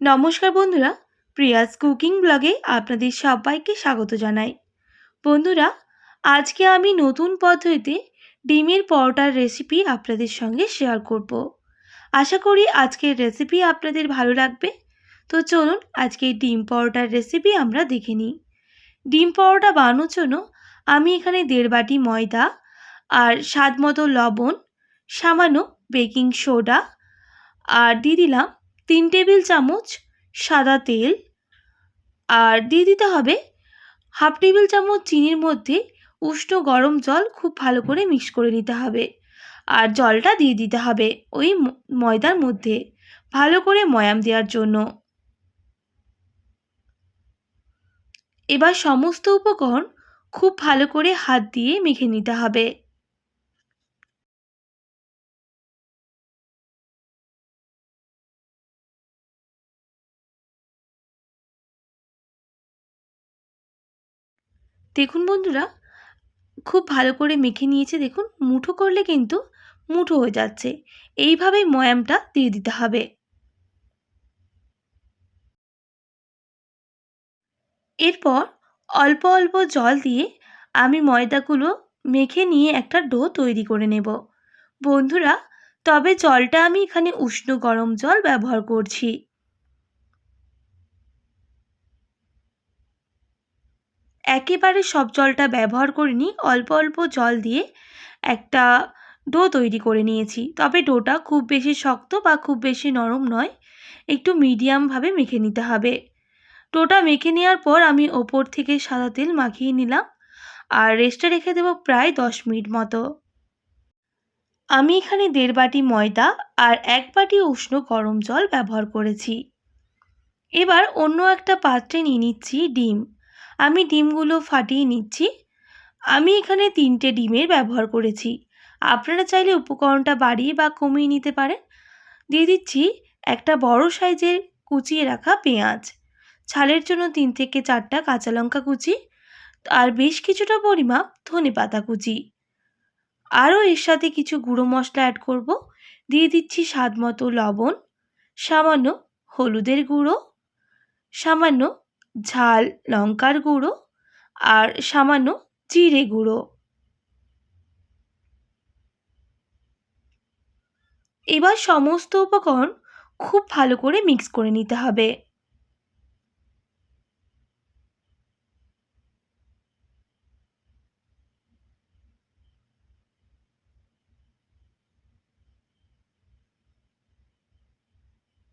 নমস্কার বন্ধুরা, Prius cooking ব্লগে আপনাদের সবাইকে স্বাগত জানাই। বন্ধুরা, আজকে আমি নতুন পদ্ধতিতে ডিমের পরোটার রেসিপি আপনাদের সঙ্গে শেয়ার করব। আশা করি আজকের রেসিপি আপনাদের ভালো লাগবে। তো চলুন আজকে ডিম পরোটার রেসিপি আমরা দেখে নিই। ডিম পরোটা বানানোর জন্য আমি এখানে দেড় বাটি ময়দা আর স্বাদ মতো লবণ, সামান্য বেকিং সোডা আর দিয়ে দিলাম তিন টেবিল চামচ সাদা তেল আর দিয়ে দিতে হবে হাফ টেবিল চামচ চিনির মধ্যে উষ্ণ গরম জল খুব ভালো করে মিক্স করে নিতে হবে। আর জলটা দিয়ে দিতে হবে ওই ময়দার মধ্যে ভালো করে ময়াম দেওয়ার জন্য। এবার সমস্ত উপকরণ খুব ভালো করে হাত দিয়ে মেখে নিতে হবে। দেখুন বন্ধুরা, খুব ভালো করে মেখে নিয়েছে, দেখুন, মুঠো করলে কিন্তু মুঠো হয়ে যাচ্ছে। এইভাবেই ময়ামটা দিয়ে দিতে হবে। এরপর অল্প অল্প জল দিয়ে আমি ময়দাগুলো মেখে নিয়ে একটা ডো তৈরি করে নেব। বন্ধুরা, তবে জলটা আমি এখানে উষ্ণ গরম জল ব্যবহার করছি। একেবারে সব জলটা ব্যবহার করিনি, অল্প অল্প জল দিয়ে একটা ডো তৈরি করে নিয়েছি। তবে ডোটা খুব বেশি শক্ত বা খুব বেশি নরম নয়, একটু মিডিয়ামভাবে মেখে নিতে হবে। ডোটা মেখে নেওয়ার পর আমি ওপর থেকে সাদা তেল মাখিয়ে নিলাম আর রেস্টে রেখে দেবো প্রায় দশ মিনিট মতো। আমি এখানে দেড় বাটি ময়দা আর এক বাটি উষ্ণ গরম জল ব্যবহার করেছি। এবার অন্য একটা পাত্রে নিয়ে নিচ্ছি ডিম। আমি ডিমগুলো ফাটিয়ে নিচ্ছি। আমি এখানে তিনটে ডিমের ব্যবহার করেছি। আপনারা চাইলে উপকরণটা বাড়িয়ে বা কমিয়ে নিতে পারেন। দিয়ে দিচ্ছি একটা বড় সাইজের কুচিয়ে রাখা পেঁয়াজ। ছালের জন্য তিন থেকে চারটা কাঁচা লঙ্কা কুচি আর বেশ কিছুটা পরিমাপ ধনে পাতা কুচি। আরও এর সাথে কিছু গুঁড়ো মশলা অ্যাড করব। দিয়ে দিচ্ছি স্বাদ মতো লবণ, সামান্য হলুদের গুঁড়ো, সামান্য ঝাল লঙ্কার গুঁড়ো আর সামান্য জিরে গুঁড়ো। এবার সমস্ত উপকরণ খুব ভালো করে মিক্স করে নিতে হবে।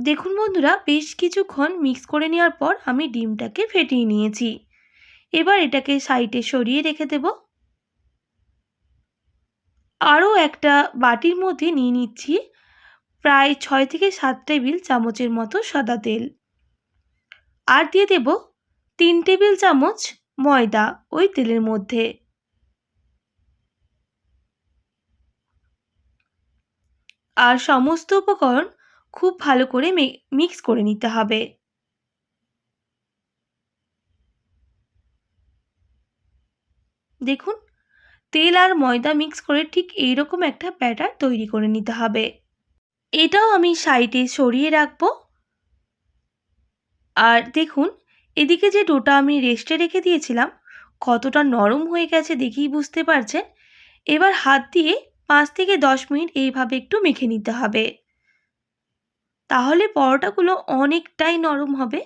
দেখুন বন্ধুরা, বেশ কিছুক্ষণ মিক্স করে নেওয়ার পর আমি ডিমটাকে ফেটিয়ে নিয়েছি। এবার এটাকে সাইডে সরিয়ে রেখে দেব। আরও একটা বাটির মধ্যে নিয়ে নিচ্ছি প্রায় ছয় থেকে সাত টেবিল চামচের মতো সাদা তেল। আর দিয়ে দেব তিন টেবিল চামচ ময়দা ওই তেলের মধ্যে। আর সমস্ত উপকরণ খুব ভালো করে মিক্স করে নিতে হবে। দেখুন, তেল আর ময়দা মিক্স করে ঠিক এইরকম একটা ব্যাটার তৈরি করে নিতে হবে। এটাও আমি সাইডে সরিয়ে রাখব। আর দেখুন, এদিকে যে ডোটা আমি রেস্টে রেখে দিয়েছিলাম, কতটা নরম হয়ে গেছে দেখেই বুঝতে পারছেন। এবার হাত দিয়ে পাঁচ থেকে দশ মিনিট এইভাবে একটু মেখে নিতে হবে। তাহলে পরোটাগুলো অনেকটাই নরম হবে।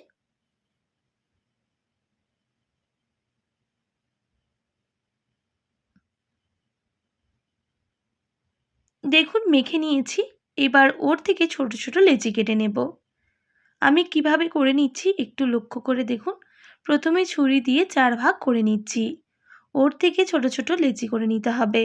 দেখুন, মেখে নিয়েছি। এবার ওর থেকে ছোট ছোট লেচি কেটে নেব। আমি কীভাবে করে নিচ্ছি একটু লক্ষ্য করে দেখুন। প্রথমে ছুরি দিয়ে চার ভাগ করে নিচ্ছি। ওর থেকে ছোট ছোট লেচি করে নিতে হবে।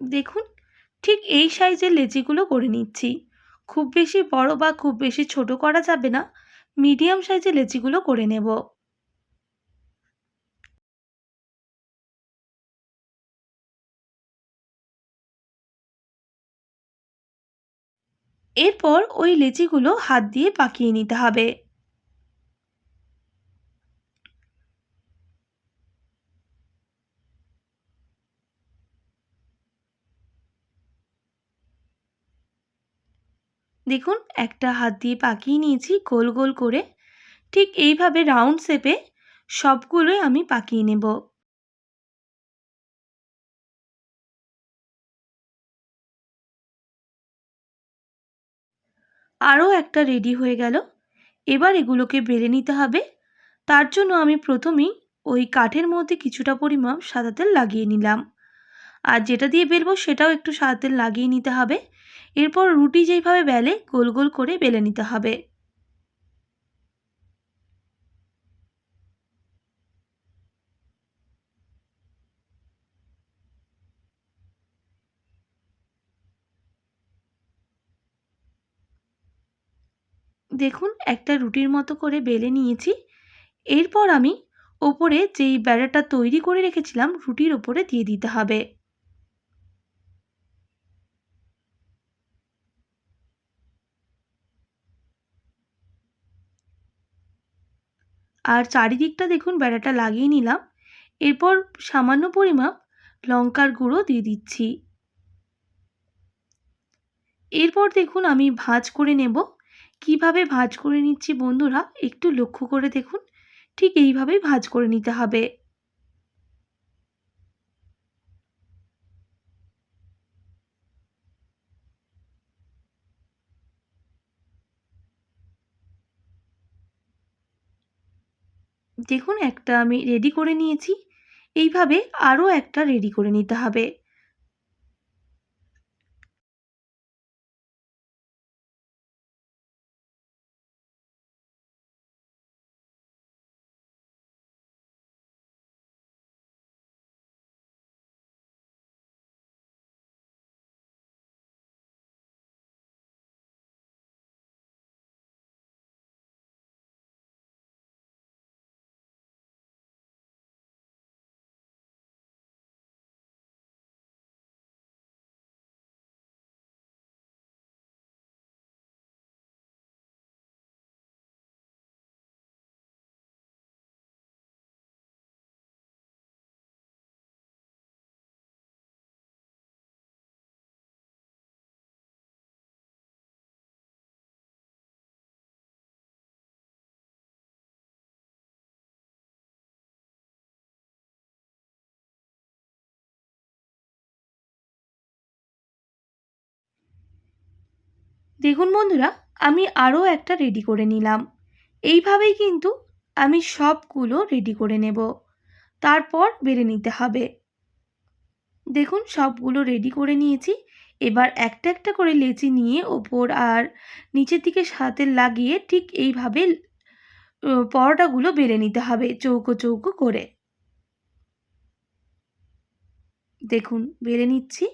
দেখুন, ঠিক এই সাইজের লেচিগুলো করে নিচ্ছি। খুব বেশি বড় বা খুব বেশি ছোট করা যাবে না, মিডিয়াম সাইজের লেচিগুলো করে নেব। এরপর ওই লেচিগুলো হাত দিয়ে পাকিয়ে নিতে হবে। দেখুন, একটা হাত দিয়ে পাকিয়ে নিয়েছি, গোল গোল করে। ঠিক এইভাবে রাউন্ড শেপে সবগুলোই আমি পাকিয়ে নেব। আরও একটা রেডি হয়ে গেল। এবার এগুলোকে বেলে নিতে হবে। তার জন্য আমি প্রথমেই ওই কাঠের মধ্যে কিছুটা পরিমাণ সাদা তেল লাগিয়ে নিলাম। আর যেটা দিয়ে বেলবো সেটাও একটু সাদা তেল লাগিয়ে নিতে হবে। এরপর রুটি যেইভাবে বেলে, গোল গোল করে বেলে নিতে হবে। দেখুন, একটা রুটির মতো করে বেলে নিয়েছি। এরপর আমি ওপরে যেই ব্যাটারটা তৈরি করে রেখেছিলাম, রুটির ওপরে দিয়ে দিতে হবে। আর চারিদিকটা দেখুন বেড়াটা লাগিয়ে নিলাম। এরপর সামান্য পরিমাপ লঙ্কার গুঁড়ো দিয়ে দিচ্ছি। এরপর দেখুন আমি ভাঁজ করে নেব। কীভাবে ভাঁজ করে নিচ্ছি বন্ধুরা একটু লক্ষ্য করে দেখুন। ঠিক এইভাবেই ভাঁজ করে নিতে হবে। দেখুন একটা আমি রেডি করে নিয়েছি। এইভাবে আরও একটা রেডি করে নিতে হবে। দেখুন বন্ধুরা, আমি আরও একটা রেডি করে নিলাম। এইভাবেই কিন্তু আমি সবগুলো রেডি করে নেব। তারপর বেড়ে নিতে হবে। দেখুন, সবগুলো রেডি করে নিয়েছি। এবার একটা একটা করে লেচি নিয়ে ওপর আর নিচের দিকে সাথে লাগিয়ে ঠিক এইভাবে পরোটাগুলো বেড়ে নিতে হবে চৌকো চৌকো করে। দেখুন, বেড়ে নিচ্ছি।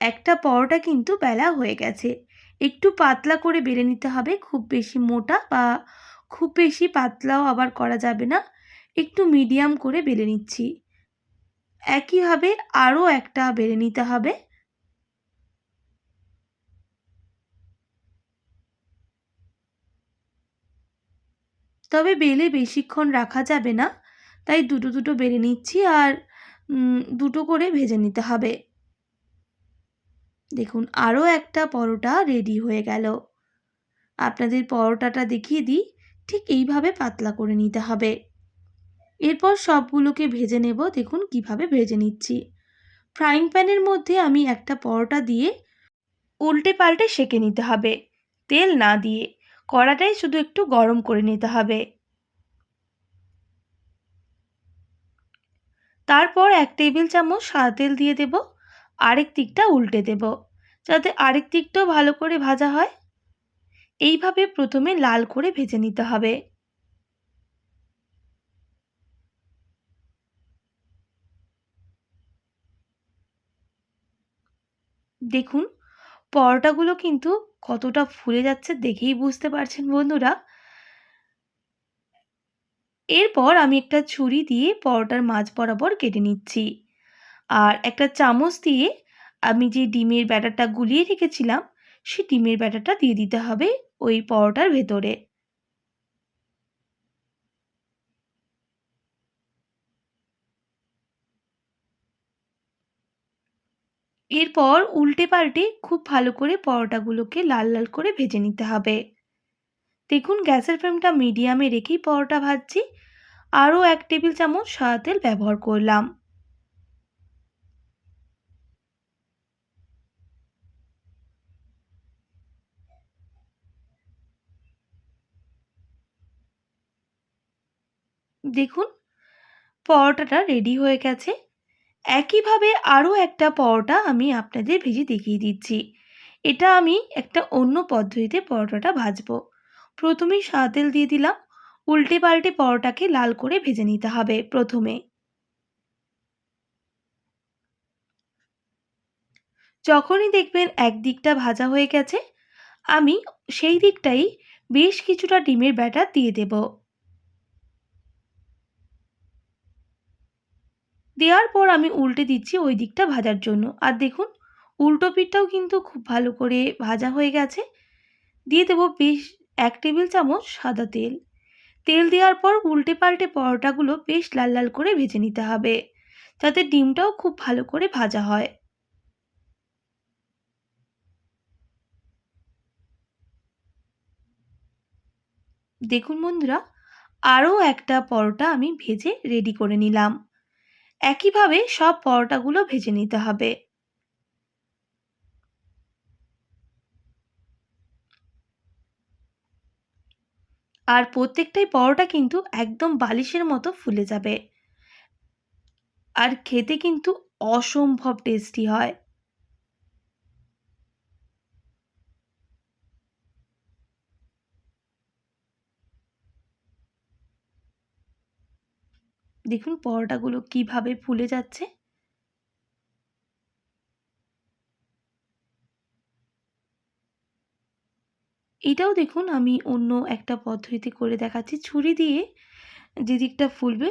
একটা পরোটা কিন্তু বেলা হয়ে গেছে। একটু পাতলা করে বেলে নিতে হবে, খুব বেশি মোটা বা খুব বেশি পাতলাও আবার করা যাবে না। একটু মিডিয়াম করে বেলে নিচ্ছি। একইভাবে আরও একটা বেলে নিতে হবে। তবে বেলে বেশিক্ষণ রাখা যাবে না, তাই দুটো দুটো বেলে নিচ্ছি আর দুটো করে ভেজে নিতে হবে। দেখুন আরও একটা পরোটা রেডি হয়ে গেল। আপনাদের পরোটাটা দেখিয়ে দিই, ঠিক এইভাবে পাতলা করে নিতে হবে। এরপর সবগুলোকে ভেজে নেব, দেখুন কীভাবে ভেজে নিচ্ছি। ফ্রাইং প্যানের মধ্যে আমি একটা পরোটা দিয়ে উল্টে পাল্টে সেঁকে নিতে হবে, তেল না দিয়ে। কড়াটাই শুধু একটু গরম করে নিতে হবে। তারপর এক টেবিল চামচ সাদা তেল দিয়ে দেব। আরেক দিকটা উল্টে দেব, যাতে আরেক দিকটাও ভালো করে ভাজা হয়। এইভাবে প্রথমে লাল করে ভেজে নিতে হবে। দেখুন, পরোটাগুলো কিন্তু কতটা ফুলে যাচ্ছে দেখেই বুঝতে পারছেন বন্ধুরা। এরপর আমি একটা ছুরি দিয়ে পরোটার মাছ বরাবর কেটে নিচ্ছি। আর একটা চামচ দিয়ে আমি যে ডিমের ব্যাটারটা গুলিয়ে রেখেছিলাম, সে ডিমের ব্যাটারটা দিয়ে দিতে হবে ওই পরোটার ভেতরে। এরপর উল্টে পাল্টে খুব ভালো করে পরোটাগুলোকে লাল লাল করে ভেজে নিতে হবে। দেখুন, গ্যাসের ফ্লেমটা মিডিয়ামে রেখেই পরোটা ভাজছি। আরও এক টেবিল চামচ সাদা তেল ব্যবহার করলাম। দেখুন, পরোটাটা রেডি হয়ে গেছে। একইভাবে আরও একটা পরোটা আমি আপনাদের ভেজে দেখিয়ে দিচ্ছি। এটা আমি একটা অন্য পদ্ধতিতে পরোটাটা ভাজবো। প্রথমেই সাদা তেল দিয়ে দিলাম। উল্টে পাল্টে পরোটাকে লাল করে ভেজে নিতে হবে প্রথমে। যখনই দেখবেন এক দিকটা ভাজা হয়ে গেছে, আমি সেই দিকটাই বেশ কিছুটা ডিমের ব্যাটার দিয়ে দেব। দেওয়ার পর আমি উল্টে দিচ্ছি ওই দিকটা ভাজার জন্য। আর দেখুন, উল্টো পিঠটাও কিন্তু খুব ভালো করে ভাজা হয়ে গেছে। দিয়ে দেবো বেশ এক টেবিল চামচ সাদা তেল। তেল দেওয়ার পর উল্টে পাল্টে পরোটাগুলো বেশ লাল লাল করে ভেজে নিতে হবে, যাতে ডিমটাও খুব ভালো করে ভাজা হয়। দেখুন বন্ধুরা, আরও একটা পরোটা আমি ভেজে রেডি করে নিলাম। একইভাবে সব পরোটাগুলো ভেজে নিতে হবে। আর প্রত্যেকটাই পরোটা কিন্তু একদম বালিশের মতো ফুলে যাবে। আর খেতে কিন্তু অসম্ভব টেস্টি হয়। দেখুন পরোটাগুলো কীভাবে ফুলে যাচ্ছে। এটাও দেখুন আমি অন্য একটা পদ্ধতিতে করে দেখাচ্ছি। ছুরি দিয়ে যে দিকটা ফুলবে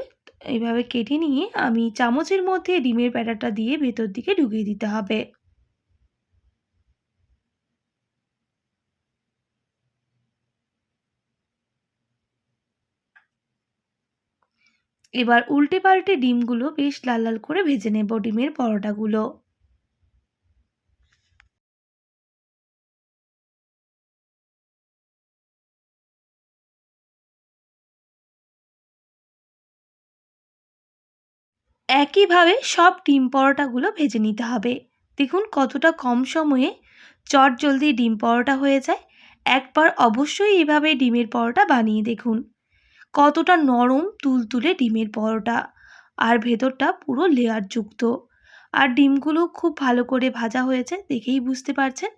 এইভাবে কেটে নিয়ে আমি চামচের মধ্যে ডিমের প্যাটাটা দিয়ে ভেতর দিকে ঢুকিয়ে দিতে হবে। এবার উল্টে পাল্টে ডিমগুলো বেশ লাল লাল করে ভেজে নেব ডিমের পরোটাগুলো। একইভাবে সব ডিম পরোটাগুলো ভেজে নিতে হবে। দেখুন কতটা কম সময়ে চট জলদি ডিম পরোটা হয়ে যায়। একবার অবশ্যই এভাবে ডিমের পরোটা বানিয়ে দেখুন। কতটা নরম তুলতুলে ডিমের পরোটা। আর ভেতরটা পুরো লেয়ারযুক্ত। আর ডিমগুলো খুব ভালো করে ভাজা হয়েছে দেখেই বুঝতে পারছেন?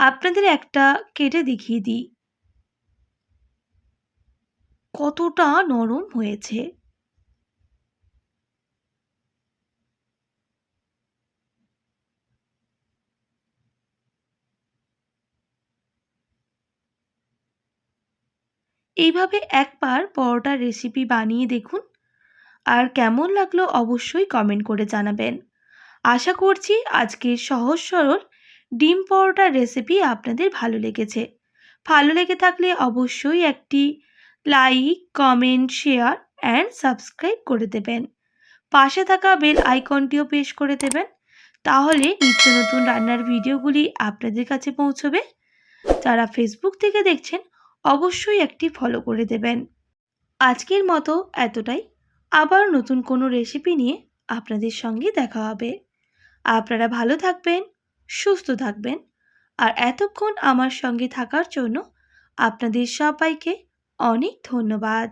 আপনাদের একটা কেটে দেখিয়ে দিই। কতটা নরম হয়েছে। এইভাবে একবার পরোটার রেসিপি বানিয়ে দেখুন। আর কেমন লাগল অবশ্যই কমেন্ট করে জানাবেন। আশা করছি আজকের সহজ সরল ডিম পরোটার রেসিপি আপনাদের ভালো লেগেছে। ভালো লেগে থাকলে অবশ্যই একটি like comment share and subscribe করে দেবেন। পাশে থাকা বেল আইকনটিও পেশ করে দেবেন। তাহলে নিত্য নতুন রান্নার ভিডিওগুলি আপনাদের কাছে পৌঁছবে। যারা ফেসবুক থেকে দেখছেন অবশ্যই একটি ফলো করে দেবেন। আজকের মতো এতটাই। আবার নতুন কোনো রেসিপি নিয়ে আপনাদের সঙ্গে দেখা হবে। আপনারা ভালো থাকবেন, সুস্থ থাকবেন, আর এতক্ষণ আমার সঙ্গে থাকার জন্য আপনাদের সবাইকে অনেক ধন্যবাদ।